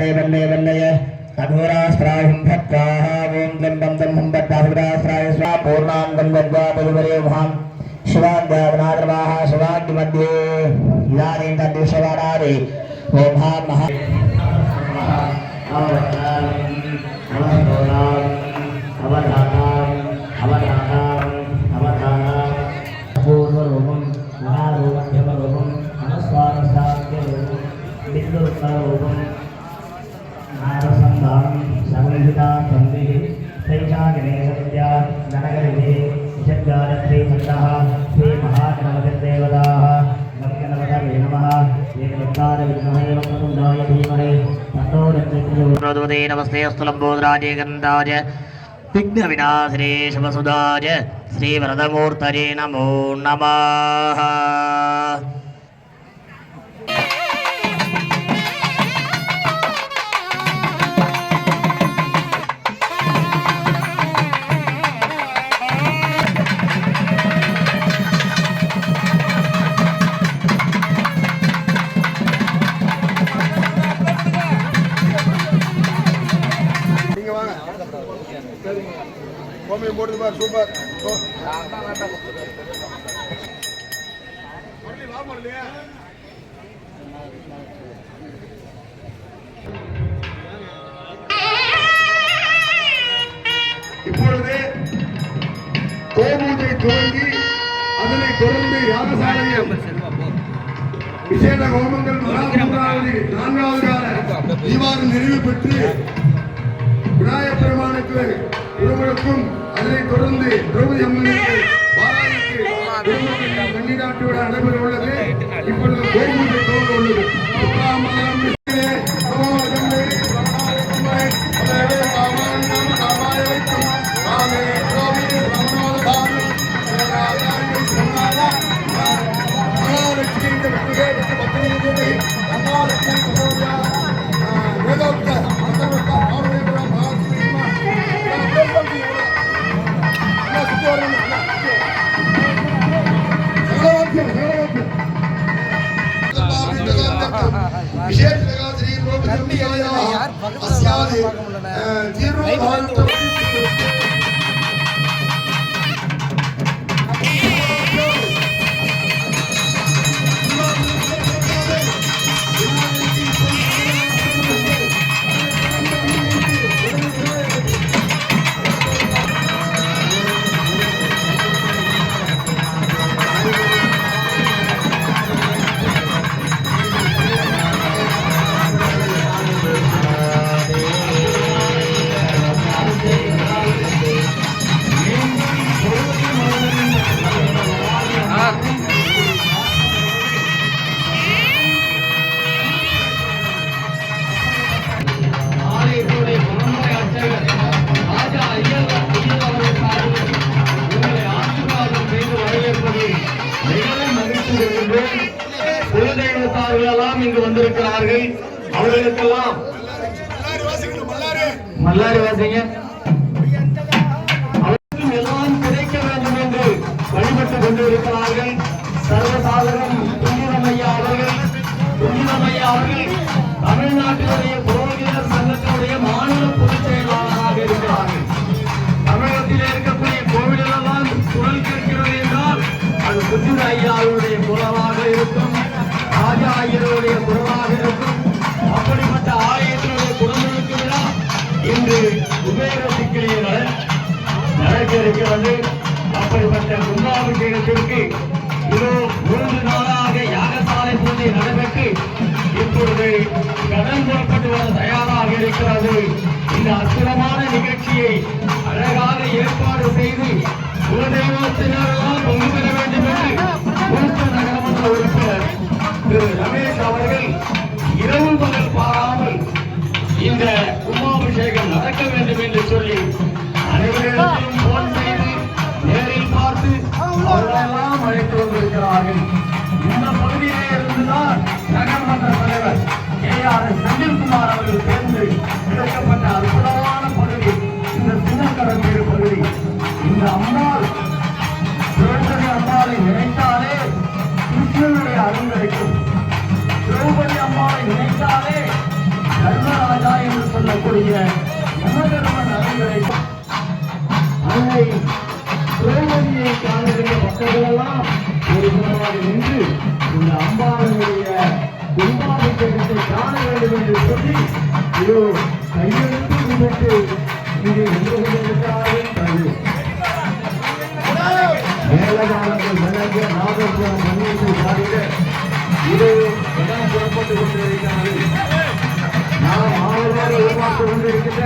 देवन्ने वन्नय अघोरास्त्राहिं भक्त्वाः ॐ गन्धं गन्धं भक्तासुरास्त्राय स्वा पूर्णाङ्गं गत्वा तदुपरे वहाँ। शिवाङ्गनादर्वाः शिवाङ्गमध्ये इदानीं तद्विषवाणादि। ॐ हा महा अवधानं अवधानं। अमृता सन्ति सैषा गणेशविद्या गणगणिते निषद्गायत्रीमन्त्रः श्रीमहागणपतिर्देवताः गणपतवे नमः एकदत्तादविद्महे वक्रतुण्डाय धीमहे ततो दत्तकृते नमस्ते अस्तुलम्बोधराजे गन्धाय विघ्नविनाशिने शिवसुधाय श्रीवरदमूर्तये नमो नमः இப்பொழுது கோபூஜை துவங்கி அதனை தொடர்ந்து யாகசாலையில் விசேட ஹோமங்கள் மூன்றாவது நான்காவது கால தீபாவளி நிறைவு பெற்று விநாயகப் பெருமானுக்கு உறவுகளுக்கும் அதனை தொடர்ந்து திரௌபதி அம்மனுக்கு பாலாஜிக்கு நடைபெற உள்ளது. இப்பொழுது கோபூஜை துவங்க உள்ளது. அவர்களுக்கெல்லாம் மல்லாரி வாசிங்க. அவர்களுக்கும் எல்லாம் கிடைக்க வேண்டும் என்று வழிபட்டுக் கொண்டிருக்கிறார்கள். சர்வசாதகம் புண்ணியமையா அவர்கள் புண்ணியமையா அவர்கள். இருக்கிறது அப்படிப்பட்ட கும்பாபிஷேகத்திற்கு இதோ மூன்று நாளாக யாகசாலை பூஜை நடைபெற்று இப்பொழுது கடன் புறப்பட்டு வர தயாராக இருக்கிறது. இந்த அற்புதமான நிகழ்ச்சியை அழகாக ஏற்பாடு செய்து குலதெய்வத்தினர் அழைத்து கையெழுத்து கும்பிட்டு இங்கே நின்று கொண்டிருக்கிறார்கள் மேலதானங்கள் வழங்கிய நாகர்புரம் மண்ணிற்கு பாடிட இது இடம் புறப்பட்டு கொண்டிருக்கிறது. நாம் ஆளுநரை உருவாக்கி கொண்டிருக்கின்ற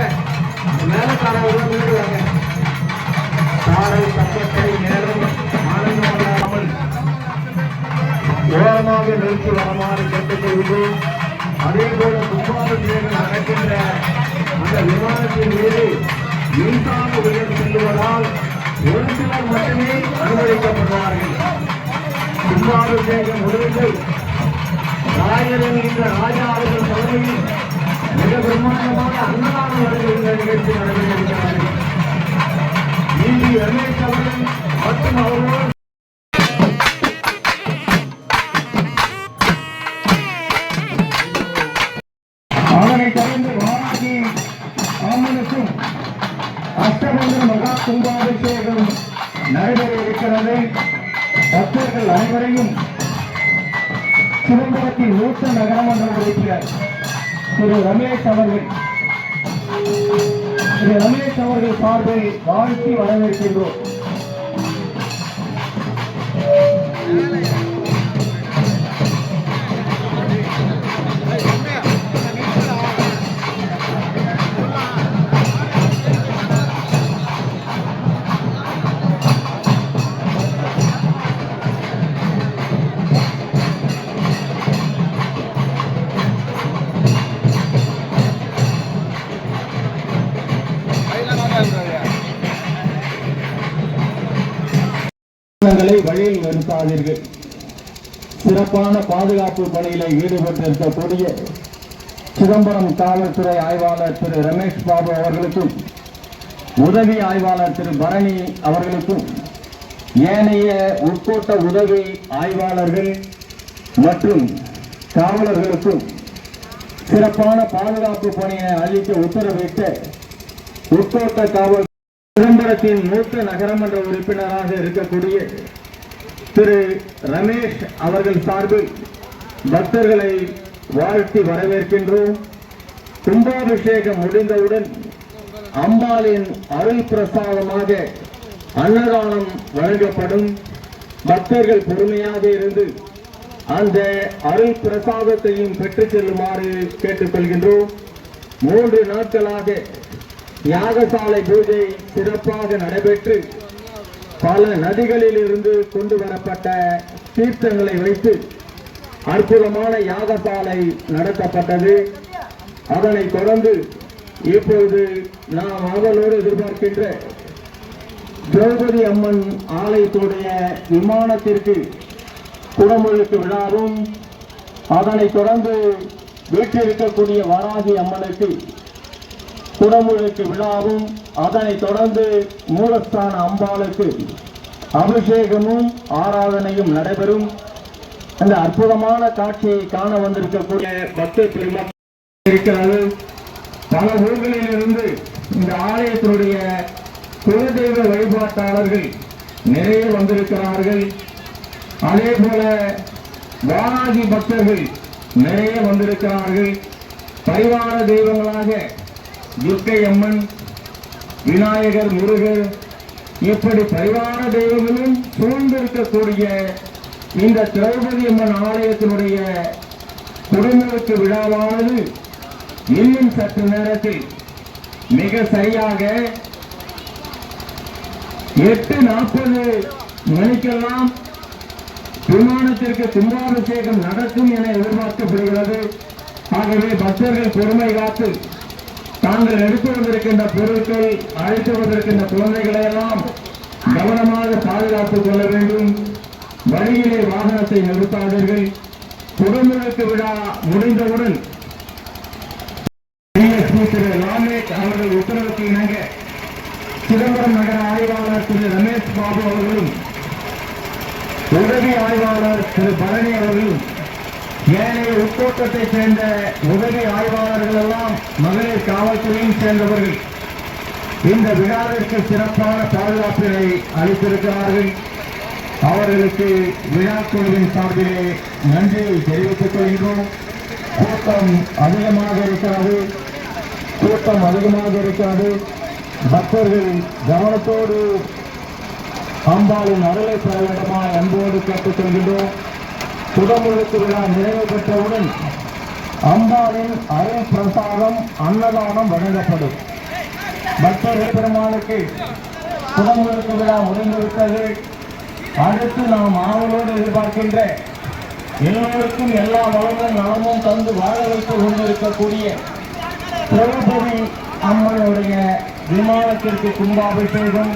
மேலக்காரர்கள் முன்னிடுவாங்க சாரை தப்பத்தை நேரம் ஆனந்தமல்லாமல் ஓரமாக நிறுத்தி வரமாறு கேட்டுக்கொள்கிறோம் அதே போல கும்பாபிஷேகம் நடக்கின்ற அந்த விமானத்தின் மீது மின்சார உயர் செல்லுவதால் ஒரு சிலர் மட்டுமே அனுமதிக்கப்படுவார்கள் கும்பாபிஷேகம் முடிந்து ராயர் என்கின்ற ராஜா அவர்கள் தலைமையில் மிக பிரம்மாண்டமான அன்னதானம் வருகின்ற நிகழ்ச்சி நடைபெற்றிருக்கிறார்கள் நீதி ரமேஷ் அவர்கள் மற்றும் அவர்களோடு கும்பாபிஷேகம் நடைபெற இருக்கிறது. பக்தர்கள் அனைவரையும் சிதம்பரத்தின் மூத்த நகரமன்ற உறுப்பினர் திரு ரமேஷ் அவர்கள். திரு ரமேஷ் அவர்கள் சார்பில் வாழ்த்தி வரவேற்கின்றோம். வாகனங்களை வழியில் நிறுத்தாதீர்கள் சிறப்பான பாதுகாப்பு பணியில ஈடுபட்டிருக்கக்கூடிய சிதம்பரம் காவல்துறை ஆய்வாளர் திரு ரமேஷ் பாபு அவர்களுக்கும் உதவி ஆய்வாளர் திரு பரணி அவர்களுக்கும் ஏனைய உட்கோட்ட உதவி ஆய்வாளர்கள் மற்றும் காவலர்களுக்கும் சிறப்பான பாதுகாப்பு பணியை அளிக்க உத்தரவிட்டு உட்கோட்ட காவல் சிதம்பரத்தின் மூத்த நகரமன்ற உறுப்பினராக இருக்கக்கூடிய திரு ரமேஷ் அவர்கள் சார்பில் பக்தர்களை வாழ்த்தி வரவேற்கின்றோம். கும்பாபிஷேகம் முடிந்தவுடன் அம்பாளின் அருள் பிரசாதமாக அன்னதானம் வழங்கப்படும். பக்தர்கள் பொறுமையாக இருந்து அந்த அருள் பிரசாதத்தையும் பெற்றுச் செல்லுமாறு கேட்டுக்கொள்கின்றோம். மூன்று நாட்களாக யாகசாலை பூஜை சிறப்பாக நடைபெற்று பல நதிகளில் இருந்து கொண்டு வரப்பட்ட தீர்த்தங்களை வைத்து அற்புதமான யாகசாலை நடத்தப்பட்டது. அதனைத் தொடர்ந்து இப்பொழுது நாம் அவளோடு எதிர்பார்க்கின்ற திரௌபதி அம்மன் ஆலயத்துடைய விமானத்திற்கு குடமுழுக்கு விழாவும் அதனைத் தொடர்ந்து வீட்டில் இருக்கக்கூடிய வராகி அம்மனுக்கு குடமுழுக்கு விழாவும் அதனைத் தொடர்ந்து மூலஸ்தான அம்பாளுக்கு அபிஷேகமும் ஆராதனையும் நடைபெறும். அந்த அற்புதமான காட்சியை காண வந்திருக்கக்கூடிய பக்த பெருமக்கள் இருக்கிறது. பல ஊர்களில் இருந்து இந்த ஆலயத்தினுடைய குலதெய்வ வழிபாட்டாளர்கள் நிறைய வந்திருக்கிறார்கள். அதே போல வாராகி பக்தர்கள் நிறைய வந்திருக்கிறார்கள். பரிவார தெய்வங்களாக துர்க்கை அம்மன் விநாயகர் முருகர் இப்படி பரிவார தெய்வங்களும் சூழ்ந்திருக்கக்கூடிய இந்த திரௌபதி அம்மன் ஆலயத்தினுடைய குடிமுழுக்கு விழாவானது இன்னும் சற்று நேரத்தில் மிக சரியாக எட்டு நாற்பது மணிக்கெல்லாம் விமானத்திற்கு கும்பாபிஷேகம் நடக்கும் என எதிர்பார்க்கப்படுகிறது. ஆகவே பக்தர்கள் பொறுமை காத்து தாங்கள் எடுத்து வந்திருக்கின்ற பொருட்கள் அழைத்து வந்திருக்கின்ற குழந்தைகளை எல்லாம் கவனமாக பாதுகாத்துக் கொள்ள வேண்டும். வழியிலே வாகனத்தை நிறுத்தாதீர்கள். குடமுழுக்கு விழா முடிந்தவுடன் திரு ராமேஷ் அவர்கள் உத்தரவுக்கு இணங்க சிதம்பரம் நகர ஆய்வாளர் திரு ரமேஷ் பாபு அவர்களும் உதவி ஆய்வாளர் திரு பழனி அவர்களும் ஏனைய உட்கோட்டத்தை சேர்ந்த உதவி ஆய்வாளர்கள் எல்லாம் மகளிர் காவல்துறையும் சேர்ந்தவர்கள். இந்த விழாவிற்கு சிறப்பான பாதுகாப்பினை அளித்திருக்கிறார்கள். அவர்களுக்கு விழா குழுவின் சார்பிலே நன்றியை தெரிவித்துக் கொள்கிறோம் கூட்டம் அதிகமாக இருக்காது கூட்டம் அதிகமாக இருக்காது பக்தர்கள் கவனத்தோடு அம்பாளின் அருளை பெற வேண்டுமா அன்போடு கேட்டுக் கொள்கின்றோம். குடமுழுக்கு விழா நிறைவு பெற்றவுடன் அம்பாளின் அருள் பிரசாதம் அன்னதானம் வழங்கப்படும். பக்தர்கள் பெருமாளுக்கு குடமுழுக்கு விழா முடிந்துவிட்டது. அடுத்து நாம் ஆவலோடு எதிர்பார்க்கின்ற எல்லோருக்கும் எல்லா வளமும் நலமும் தந்து வாழ வைத்துக் கொண்டிருக்கக்கூடிய திரௌபதி அம்மனுடைய விமானத்திற்கு கும்பாபிஷேகம்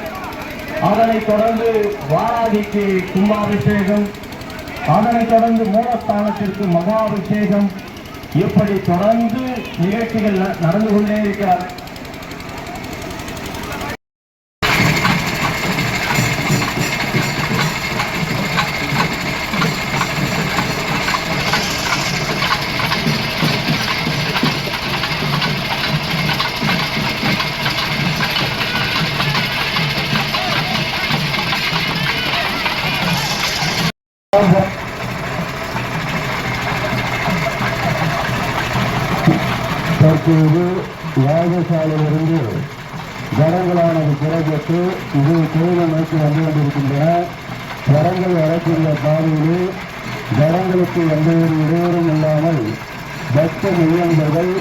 அதனைத் தொடர்ந்து வாராதிக்கு கும்பாபிஷேகம் அதனைத் தொடர்ந்து மூலஸ்தானத்திற்கு மகாபிஷேகம் இப்படி தொடர்ந்து நிகழ்ச்சிகள் நடந்து கொண்டே இருக்கிறார். ஒரு புறப்பட்டு இது கோயிலை நோக்கி வந்து கொண்டிருக்கின்ற ஜனங்கள் வரக்கூடிய பாதையிலே ஜனங்களுக்கு எந்த ஒரு இடையூறும் இல்லாமல் பக்த நிலையங்கள்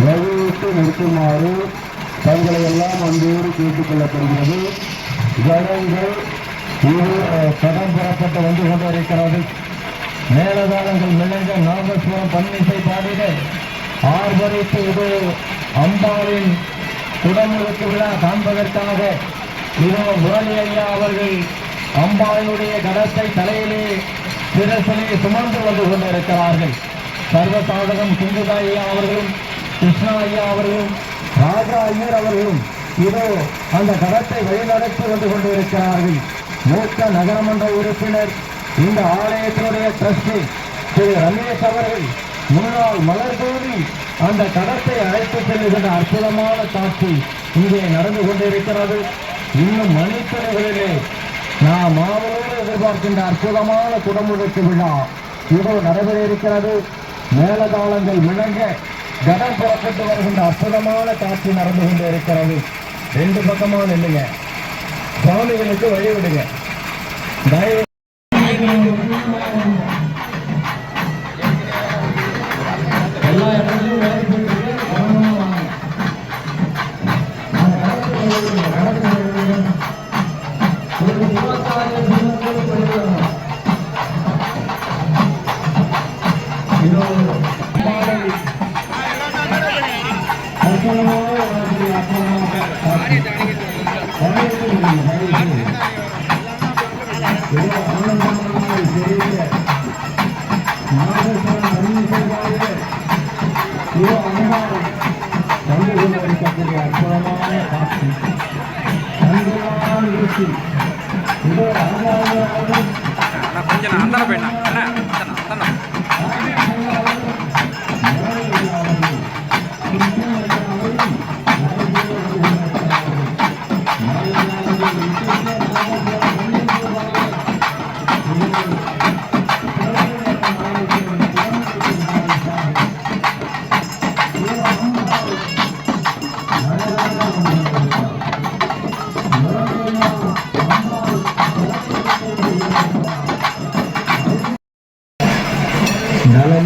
வழிவிட்டு நிற்குமாறு தங்களை எல்லாம் அன்போடு கேட்டுக்கொள்ளப்படுகிறது ஜனங்கள் இது கடன் புறப்பட்டு வந்து கொண்டிருக்கிறது. மேலதாளங்கள் விளைந்த நாகஸ்வரம் பன்னிசை பாடிட ஆர்வரித்து இது அம்பாவின் குடமுழுக்கு விழா காண்பதற்காக இதோ முரளி ஐயா அவர்கள் அம்பாளுடைய கடத்தை தலையிலே சிரசிலே சுமந்து வந்து கொண்டிருக்கிறார்கள். சர்வசாதகம் சிந்துதா ஐயா அவர்களும் கிருஷ்ணா ஐயா அவர்களும் ராஜா ஐயர் அவர்களும் இதோ அந்த கடத்தை வழிநடத்தி வந்து கொண்டிருக்கிறார்கள். மூத்த நகரமன்ற உறுப்பினர் இந்த ஆலயத்தினுடைய டிரஸ்டி திரு ரமேஷ் அவர்கள் முன்னாள் மலர் அந்த கடத்தை அழைத்து செல்லுகின்ற அற்புதமான காட்சி இங்கே நடந்து கொண்டிருக்கிறது. இன்னும் மணித்துறைகளிலே நாம் ஆவலோடு எதிர்பார்க்கின்ற அற்புதமான குடமுழுக்கு விழா இதோ நடைபெற இருக்கிறது. மேலதாளங்கள் முழங்க கடம் புறப்பட்டு வருகின்ற அற்புதமான காட்சி நடந்து கொண்டு இருக்கிறது ரெண்டு பக்கமாக நில்லுங்க. சுவாமிகளுக்கு வழிவிடுங்க. தயவு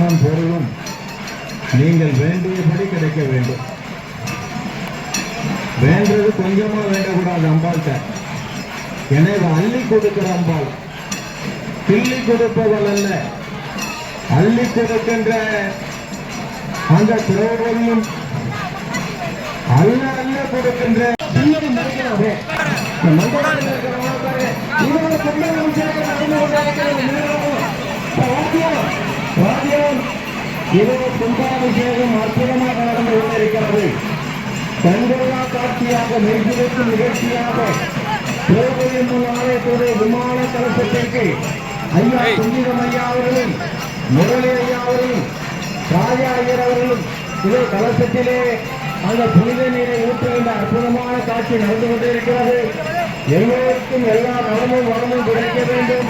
நலமும் பொருளும் நீங்கள் வேண்டியபடி கிடைக்க வேண்டும். வேண்டது கொஞ்சமா வேண்டக்கூடாது அம்பாள்கிட்ட எனவே அள்ளி கொடுக்கிற அம்பாள். கிள்ளி கொடுப்பவள் அல்ல. அள்ளி கொடுக்கின்ற அந்த திரௌபதியும் அல்ல அல்ல கொடுக்கின்ற பின்னாடி மறைக்கிறாரே. இவங்க நேரம். இதோ கும்பாபிஷேகம் அற்புதமாக நடந்து கொண்டிருக்கிறது கண்கொள்ளா காட்சியாக மெய்சிலிருக்கும் நிகழ்ச்சியாக முன் ஆலயத்துடைய விமான கலசத்திற்கு ஐயா. சுந்தரம் ஐயா அவர்களும் முரளி ஐயா அவர்களும் ராஜா ஐயர் அவர்களும் இது கலசத்திலே அந்த புனித நீரை ஊற்ற வேண்ட அற்புதமான காட்சி நடந்து கொண்டிருக்கிறது எல்லோருக்கும் எல்லா நலமும் வளமும் கிடைக்க வேண்டும்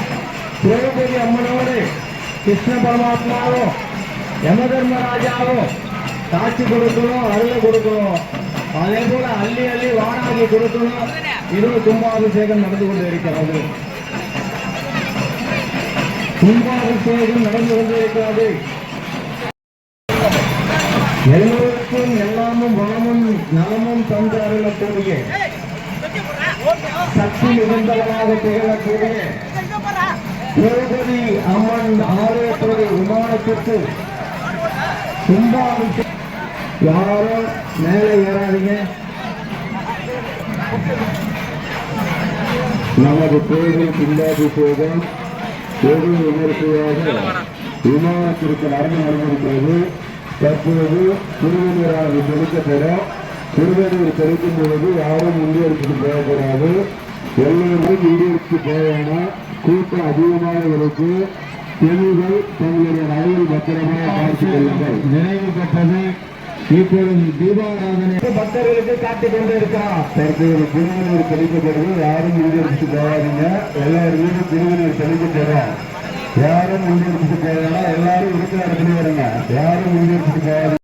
திரௌபதி அம்மனோடு கிருஷ்ண பரமாத்மாவும் யமதர்மராஜாவும் காட்சி கொடுக்கணும் அருள் கொடுக்கணும். அதே போல அள்ளி அள்ளி வானாகி கொடுக்கணும். இது கும்பாபிஷேகம் நடந்து கொண்டு இருக்கிறது கும்பாபிஷேகம் நடந்து கொண்டு இருக்கிறது எல்லோருக்கும் எல்லாமும் வளமும் நலமும் தந்து அருளக்கூடிய சக்தி நிபந்தனமாக திகழக்கூடிய திரௌபதி அம்மன் ஆலயத்துடைய விமானத்திற்கு கும்பாபிஷேகம். யாரும் மேலே ஏறாதீங்க. நமது கோவில் கும்பாபிஷேகம் வெகு விமர்சையாக விமானத்திற்கு நடந்து நடந்திருக்கிறது தற்போது திருவண்ணூராக செலுத்தப்படும் திருவண்ணூர் செலுத்தும் பொழுது யாரும் முன்னேறிட்டு போகக்கூடாது. எல்லோரும் முன்னேறிட்டு போவேனா கூட்டம் அதிகமாக இருக்கு. பெண்கள் தங்களுடைய நகையில் பத்திரமாக பார்த்துக் கொள்ளுங்கள். நினைவு பெற்றது. இப்பொழுது தீபாராதனை பக்தர்களுக்கு காட்டிக் கொண்டு இருக்கிறார். தற்போது திருவண்ணூர் தெளிக்கப்படுது. யாரும் முன்னெடுத்து போகாதீங்க. எல்லாருமே திருவண்ணூர் தெளிக்கப்படும் யாரும் முன்னெடுத்து போகலாம் எல்லாரும் இருக்கிற இடத்துல வருங்க யாரும் முன்னெடுத்து போகாதீங்க.